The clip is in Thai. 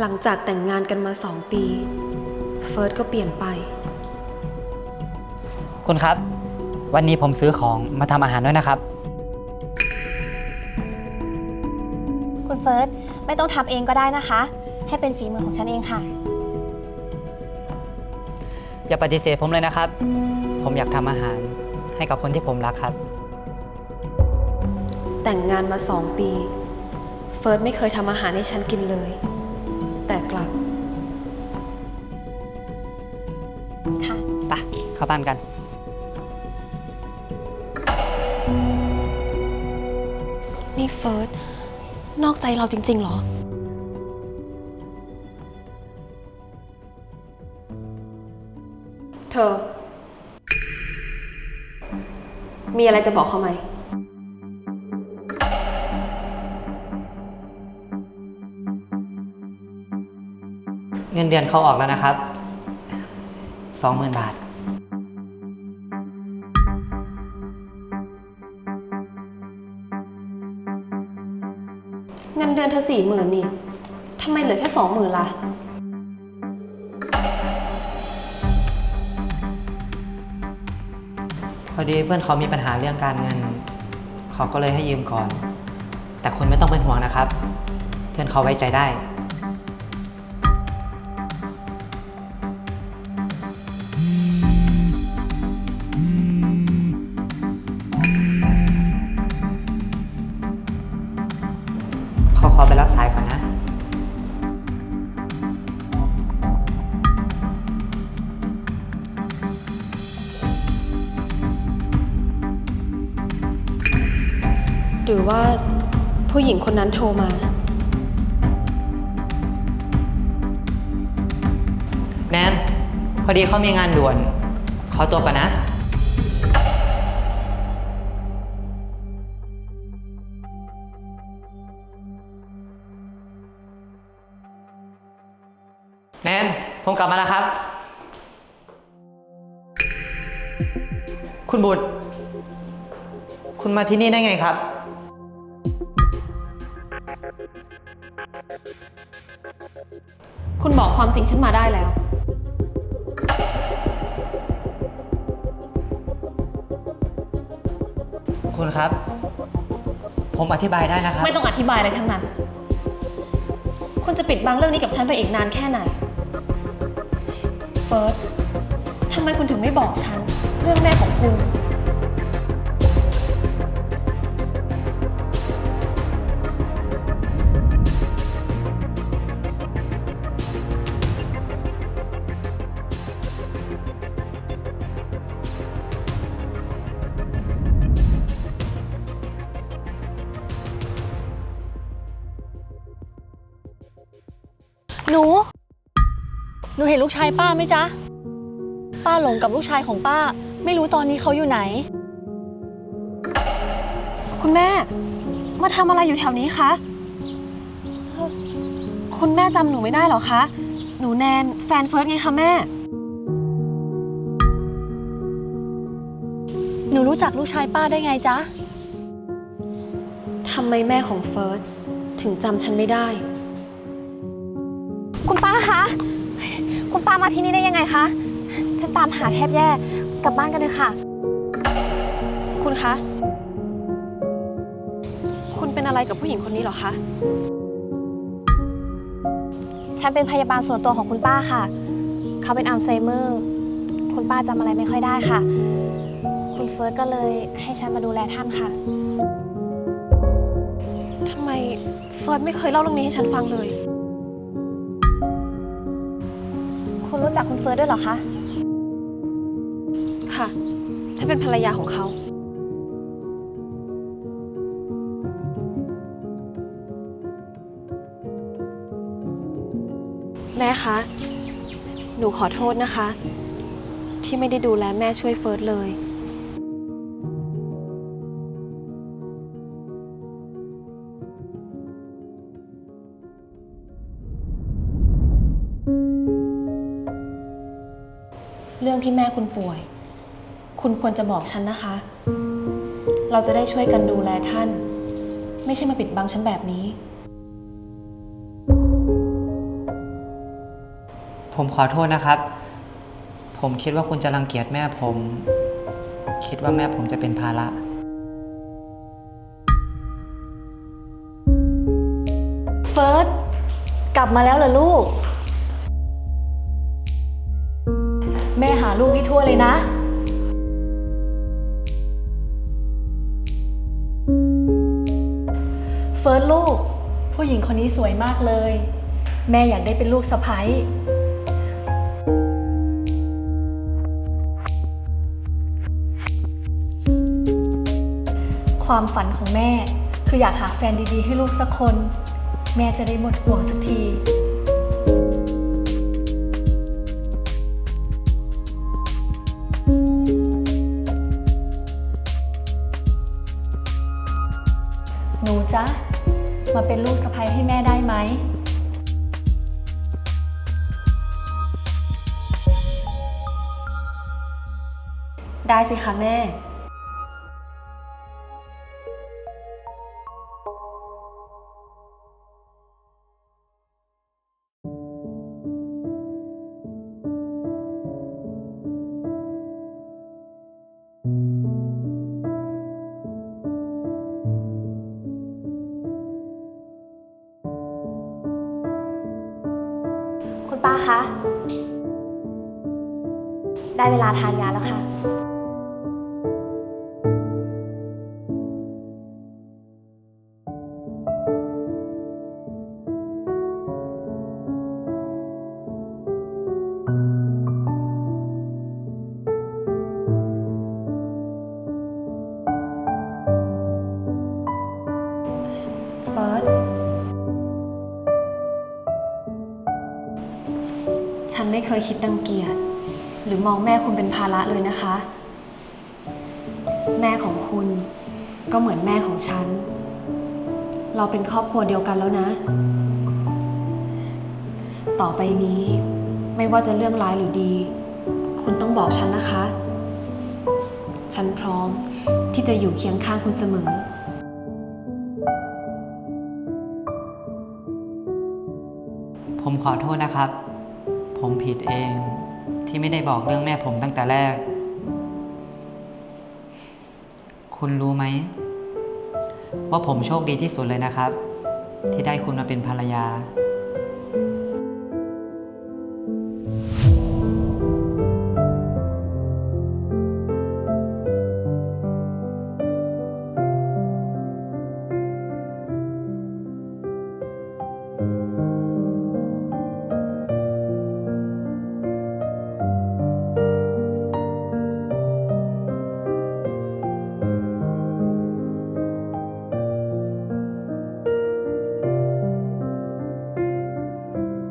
หลังจากแต่งงานกันมาสองปี เฟิร์สก็เปลี่ยนไป คุณครับ วันนี้ผมซื้อของมาทำอาหารด้วยนะครับ คุณเฟิร์สไม่ต้องทำเองก็ได้นะคะ ให้เป็นฝีมือของฉันเองค่ะ อย่าปฏิเสธผมเลยนะครับ ผมอยากทำอาหารให้กับคนที่ผมรักครับ แต่งงานมาสองปี เฟิร์สไม่เคยทำอาหารให้ฉันกินเลย แต่กลับ ค่ะ ไปเข้าบ้านกัน นี่เฟิร์ส นอกใจเราจริง ๆ เหรอ เธอ มีอะไรจะบอกเขาไหม เงินเดือนเขาออกแล้วนะครับสองหมื่นบาท เงินเดือนเธอสี่หมื่นนี่ทำไมเหลือแค่สองหมื่นล่ะ พอดีเพื่อนเขามีปัญหาเรื่องการเงิน เขาก็เลยให้ยืมก่อน แต่คุณไม่ต้องเป็นห่วงนะครับ เพื่อนเขาไว้ใจได้ รือว่าผู้หญิงคนนั้นโทรมา แนนพอดีเขามีงานด่วน ขอตัวก่อนนะ แนนผมกลับมาแล้วครับ คุณบุตร คุณมาที่นี่ได้ไงครับ คุณบอกความจริงฉันมาได้แล้ว คุณครับ ผมอธิบายได้นะครับ ไม่ต้องอธิบายอะไรทั้งนั้น คุณจะปิดบังเรื่องนี้กับฉันไปอีกนานแค่ไหน เฟิร์สทำไมคุณถึงไม่บอกฉัน เรื่องแม่ของคุณ หนู หนูเห็นลูกชายป้าไหมจ๊ะ ป้าหลงกับลูกชายของป้า ไม่รู้ตอนนี้เขาอยู่ไหน คุณแม่ มาทำอะไรอยู่แถวนี้คะเอ่อคุณแม่จำหนูไม่ได้เหรอคะ หนูแนนแฟนเฟิร์สไงคะแม่ หนูรู้จักลูกชายป้าได้ไงจ๊ะ ทำไมแม่ของเฟิร์สถึงจำฉันไม่ได้ คุณป้าคะ คุณป้ามาที่นี่ได้ยังไงคะ ฉันตามหาแทบแย่ กลับบ้านกันเลยค่ะ คุณคะ คุณเป็นอะไรกับผู้หญิงคนนี้หรอคะ ฉันเป็นพยาบาลส่วนตัวของคุณป้าค่ะ เขาเป็นอัลไซเมอร์ คุณป้าจำอะไรไม่ค่อยได้ค่ะ คุณเฟิร์สก็เลยให้ฉันมาดูแลท่านค่ะทำไมเฟิร์สไม่เคยเล่าเรื่องนี้ให้ฉันฟังเลย รู้จักคุณเฟิร์สด้วยเหรอคะ ค่ะ ฉันเป็นภรรยาของเขา แม่คะ หนูขอโทษนะคะ ที่ไม่ได้ดูแลแม่ช่วยเฟิร์สเลย เรื่องที่แม่คุณป่วย คุณควรจะบอกฉันนะคะ เราจะได้ช่วยกันดูแลท่าน ไม่ใช่มาปิดบังฉันแบบนี้ ผมขอโทษนะครับ ผมคิดว่าคุณจะรังเกียจแม่ผม คิดว่าแม่ผมจะเป็นภาระเฟิร์สกลับมาแล้วเหรอลูก แม่หาลูกให้ทั่วเลยนะ เฟิร์สลูก ผู้หญิงคนนี้สวยมากเลย แม่อยากได้เป็นลูกสะใภ้ความฝันของแม่คืออยากหาแฟนดีๆ ให้ลูกสักคน แม่จะได้หมดห่วงสักที หนูจ๊ะ มาเป็นลูกสะใภ้ให้แม่ได้ไหม ได้สิคะแม่ ป้าคะ ได้เวลาทานยาแล้วค่ะ ไม่เคยคิดรังเกียจหรือมองแม่คุณเป็นภาระเลยนะคะ แม่ของคุณก็เหมือนแม่ของฉัน เราเป็นครอบครัวเดียวกันแล้วนะ ต่อไปนี้ไม่ว่าจะเรื่องร้ายหรือดี คุณต้องบอกฉันนะคะ ฉันพร้อมที่จะอยู่เคียงข้างคุณเสมอผมขอโทษนะครับ ผมผิดเองที่ไม่ได้บอกเรื่องแม่ผมตั้งแต่แรก คุณรู้ไหม ว่าผมโชคดีที่สุดเลยนะครับ ที่ได้คุณมาเป็นภรรยา